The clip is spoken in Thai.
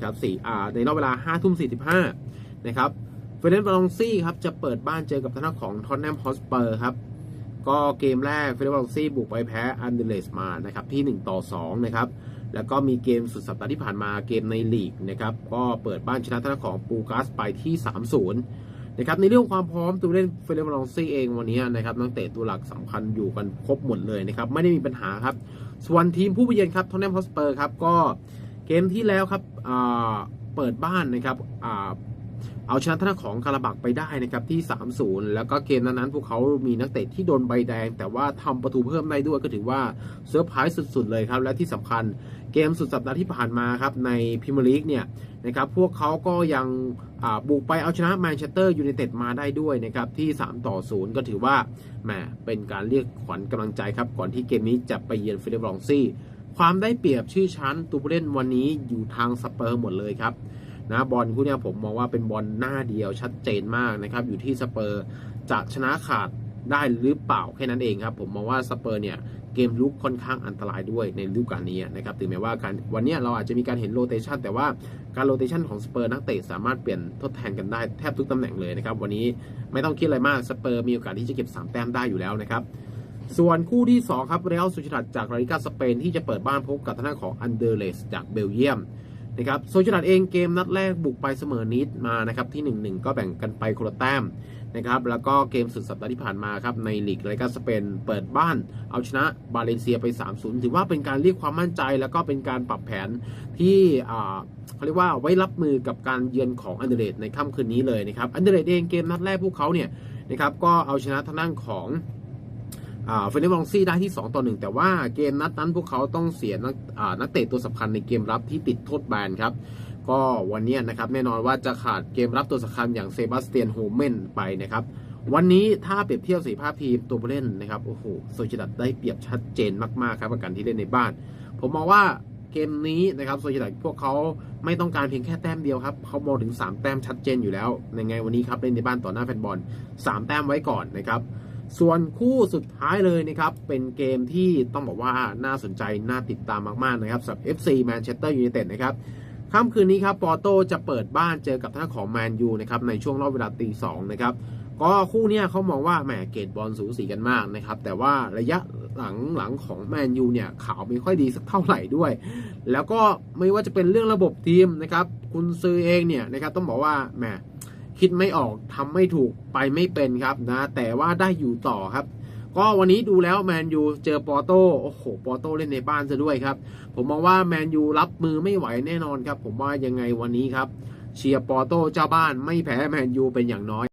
นะครับสี่อ่าในรอบเวลา5้าทุ่มสี่สิบห้านะครับเฟรนด์บอลองซี่ครับจะเปิดบ้านเจอกับทางด้าของทอนแนมฮอสเปอร์ครับก็เกมแรกเฟรนด์บอลองซี่บุกไปแพ้อันเดเลสมานะครับที่ 1 ต่อ2นะครับแล้วก็มีเกมสุดสัปดาห์ที่ผ่านมาเกมในลีกนะครับก็เปิดบ้านชนะทางด้าของปูกัสไปที่ 3-0นะครับในเรื่องความพร้อมตัวเล่นเฟรนด์บอลองซี่เองวันนี้นะครับนักเตะตัวหลักสำคัญอยู่กันครบหมดเลยนะครับไม่ได้มีปัญหาครับ ส่วนทีมผู้ไปเยือนครับทอนแนมฮอสเปอร์ครับก็ เกมที่แล้วครับอ่าเปิดบ้านนะครับอเอาชนะทางด้าของคาราบักไปได้นะครับที่ 3-0 แล้วก็เกมนั้นๆพวกเขามีนักเตะที่โดนใบแดง แต่ว่าทำประตูเพิ่มได้ด้วยก็ถือว่าเซอร์ไพรส์สุดๆเลยครับ และที่สำคัญเกมสุดสัปดาห์ที่ผ่านมาครับในพรีเมียร์ลีกเนี่ยนะครับพวกเขาก็ยังบุกไปเอาชนะแมนเชสเตอร์ยูไนเต็ดมาได้ด้วยนะครับที่ 3 ต่อ 0 ก็ถือว่าแหมเป็นการเรียกขวัญกำลังใจครับ ก่อนที่เกมนี้จะไปเยือนฟิลิปบรองซี่ ความได้เปรียบชื่อชั้นตัวผู้เล่นวันนี้อยู่ทางสเปอร์หมดเลยครับนะบอลคู่เนี้ยผมมองว่าเป็นบอลหน้าเดียวชัดเจนมากนะครับ อยู่ที่สเปอร์จะชนะขาดได้หรือเปล่าแค่นั้นเองครับ ผมมองว่าสเปอร์เนี่ยเกมลุกค่อนข้างอันตรายด้วยในฤดูกาลนี้นะครับถึงแม้ว่าการวันเนี้ยเราอาจจะมีการเห็นโรเตชันแต่ว่าการโรเตชันของสเปอร์นักเตะสามารถเปลี่ยนทดแทนกันได้แทบทุกตำแหน่งเลยนะครับ วันนี้ไม่ต้องคิดอะไรมากสเปอร์มีโอกาสที่จะเก็บสามแต้มได้อยู่แล้วนะครับ ส่วนคู่ที่ 2 ครับเรอัลสุชดัดจากลาลิกาสเปนที่จะเปิดบ้านพบกับทางด้าของอันเดอร์เลสจากเบลเยียมนะครับโซชดัดเองเกมนัดแรกบุกไปเสมอนิดมานะครับที่ 1-1 ก็แบ่งกันไปคนละแต้มนะครับแล้วก็เกมสุดสัปดาห์ที่ผ่านมาครับในลีกลาลิกาสเปนเปิดบ้าน เอาชนะบาเลนเซียไป 3-0 ถือว่าเป็นการเรียกความมั่นใจ แล้วก็เป็นการปรับแผนที่เขาเรียกว่าไว้รับมือกับการเยือนของอันเดอร์เลสในค่ำคืนนี้เลยนะครับอันเดอร์เลสเองเกมนัดแรกพวกเขาเนี่ยนะครับก็เอาชนะทางด้านของ เฟรนด์บองซี่ได้ที่ 2 ต่อ 1 แต่ว่าเกมนัดนั้นพวกเขาต้องเสียนักนักเตะตัวสำคัญในเกมรับที่ติดโทษแบนครับ ก็วันนี้นะครับแน่นอนว่าจะขาดเกมรับตัวสำคัญอย่างเซบาสเตียนโฮเมนไปนะครับวันนี้ถ้าเปรียบเทียบสีภาพทีมตัวผู้เล่นนะครับโอ้โหโซชิดัดได้เปรียบชัดเจนมากๆครับกับการที่เล่นในบ้าน ผมมองว่าเกมนี้นะครับโซชิดัดพวกเขาไม่ต้องการเพียงแค่แต้มเดียวครับเขามองถึง 3 แต้มชัดเจนอยู่แล้วในไงวันนี้ครับเล่นในบ้านต่อหน้าแฟนบอล 3 แต้มไว้ก่อนนะครับ ส่วนคู่สุดท้ายเลยนะครับเป็นเกมที่ต้องบอกว่าน่าสนใจน่าติดตามมากๆนะครับสำหรับ FC Manchester United นะครับค่ำคืนนี้ครับปอร์โตจะเปิดบ้านเจอกับทางด้าของแมนยูนะครับในช่วงรอบเวลาตีสองนะครับก็คู่เนี้ยเขามองว่าแหมเกตบอลสูสีกันมากนะครับแต่ว่าระยะหลังหลังของแมนยูเนี่ยข่าวไม่ค่อยดีสักเท่าไหร่ด้วย แล้วก็ไม่ว่าจะเป็นเรื่องระบบทีมนะครับคุณซื้อเองเนี่ยนะครับต้องบอกว่าแหม คิดไม่ออกทำไม่ถูกไปไม่เป็นครับนะ แต่ว่าได้อยู่ต่อครับ ก็วันนี้ดูแล้วแมนยูเจอปอโต้โอ้โหปอโต้เล่นในบ้านซะด้วยครับ ผมมองว่าแมนยูรับมือไม่ไหวแน่นอนครับ ผมว่ายังไงวันนี้ครับเชียร์ปอโต้เจ้าบ้านไม่แพ้แมนยูเป็นอย่างน้อย